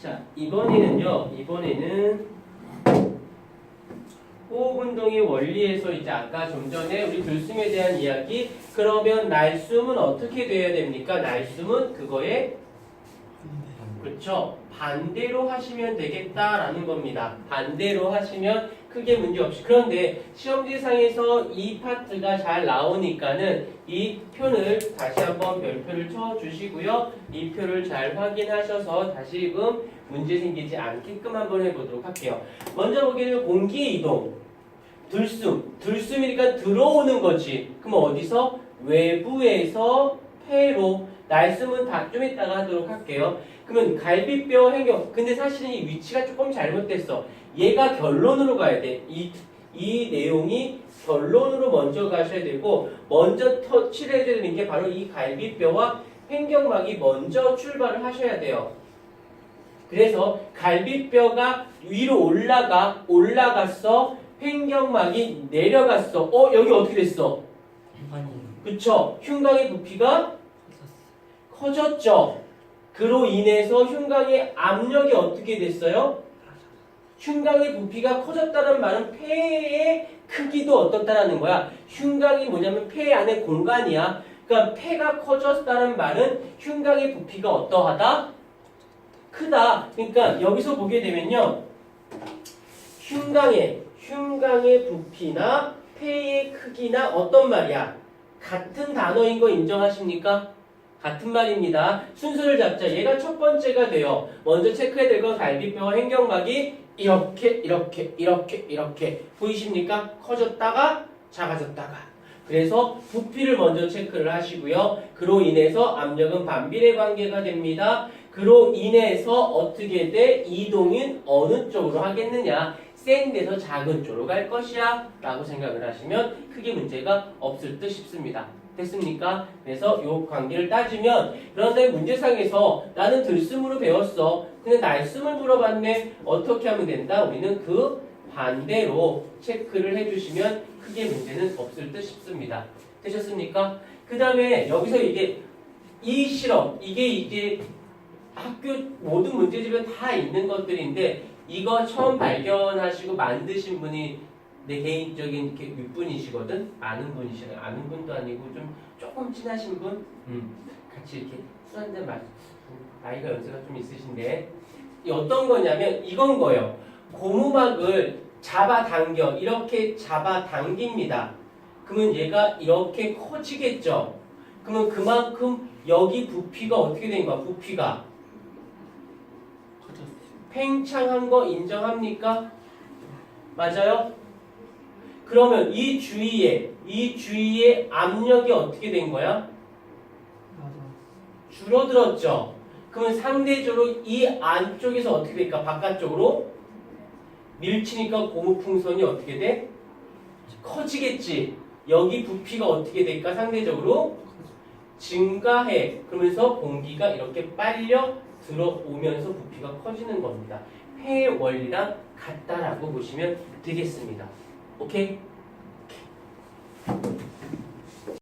자, 이번에는요. 이번에는 호흡 운동의 원리에서 이제 아까 좀 전에 우리 들숨에 대한 이야기. 그러면 날숨은 어떻게 돼야 됩니까? 날숨은 그거에 그렇죠. 반대로 하시면 되겠다라는 겁니다. 반대로 하시면 크게 문제 없이. 그런데 시험지상에서 이 파트가 잘 나오니까는 이 표를 다시 한번 별표를 쳐 주시고요. 이 표를 잘 확인하셔서 다시금 문제 생기지 않게끔 한번 해보도록 할게요. 먼저 보게 되면 공기 이동. 들숨. 들숨이니까 들어오는 거지. 그럼 어디서? 외부에서 폐로. 날숨은 다 좀 이따가 하도록 할게요. 그러면 갈비뼈 행경. 근데 사실은 이 위치가 조금 잘못됐어. 얘가 결론으로 가야 돼. 이, 이 내용이 결론으로 먼저 가셔야 되고, 먼저 터치를 해줘야 되는 게 바로 이 갈비뼈와 횡격막이 먼저 출발을 하셔야 돼요. 그래서 갈비뼈가 위로 올라가, 올라갔어. 횡격막이 내려갔어. 어, 여기 어떻게 됐어? 그쵸? 흉곽의 부피가 커졌죠. 그로 인해서 흉곽의 압력이 어떻게 됐어요? 흉곽의 부피가 커졌다는 말은 폐의 크기도 어떻다라는 거야. 흉곽이 뭐냐면 폐 안에 공간이야. 그러니까 폐가 커졌다는 말은 흉곽의 부피가 어떠하다? 크다. 그러니까 여기서 보게 되면요. 흉곽의 흉곽의 부피나 폐의 크기나 어떤 말이야? 같은 단어인 거 인정하십니까? 같은 말입니다. 순서를 잡자. 얘가 첫 번째가 돼요. 먼저 체크해야 될 건 갈비뼈와 횡격막이 이렇게 이렇게 이렇게 이렇게 보이십니까? 커졌다가 작아졌다가. 그래서 부피를 먼저 체크를 하시고요. 그로 인해서 압력은 반비례 관계가 됩니다. 그로 인해서 어떻게 돼? 이동은 어느 쪽으로 하겠느냐? 센 데서 작은 쪽으로 갈 것이야 라고 생각을 하시면 크게 문제가 없을 듯 싶습니다. 됐습니까? 그래서 이 관계를 따지면 그런데 문제상에서 나는 들숨으로 배웠어. 근데 날숨을 물어봤네. 어떻게 하면 된다? 우리는 그 반대로 체크를 해주시면 크게 문제는 없을 듯 싶습니다. 되셨습니까? 그 다음에 여기서 이게 이 실험 이게 이제 학교 모든 문제집에 다 있는 것들인데 이거 처음 발견하시고 만드신 분이 내 개인적인 이렇게 윗분이시거든? 아는 분이시요 아는 분도 아니고 좀 조금 친하신 분? 음, 같이 이렇게 술 한잔 마시 나이가 연세가 좀 있으신데. 이 어떤 거냐면 이건 거예요. 고무막을 잡아당겨 이렇게 잡아당깁니다. 그러면 얘가 이렇게 커지겠죠? 그러면 그만큼 여기 부피가 어떻게 된 거야? 부피가. 팽창한 거 인정합니까? 맞아요? 그러면 이 주위에 이 주위에 압력이 어떻게 된 거야? 줄어들었죠. 그러면 상대적으로 이 안쪽에서 어떻게 될까? 바깥쪽으로 밀치니까 고무풍선이 어떻게 돼? 커지겠지. 여기 부피가 어떻게 될까? 상대적으로 증가해. 그러면서 공기가 이렇게 빨려 들어오면서 부피가 커지는 겁니다. 폐의 원리랑 같다라고 보시면 되겠습니다. 오케이?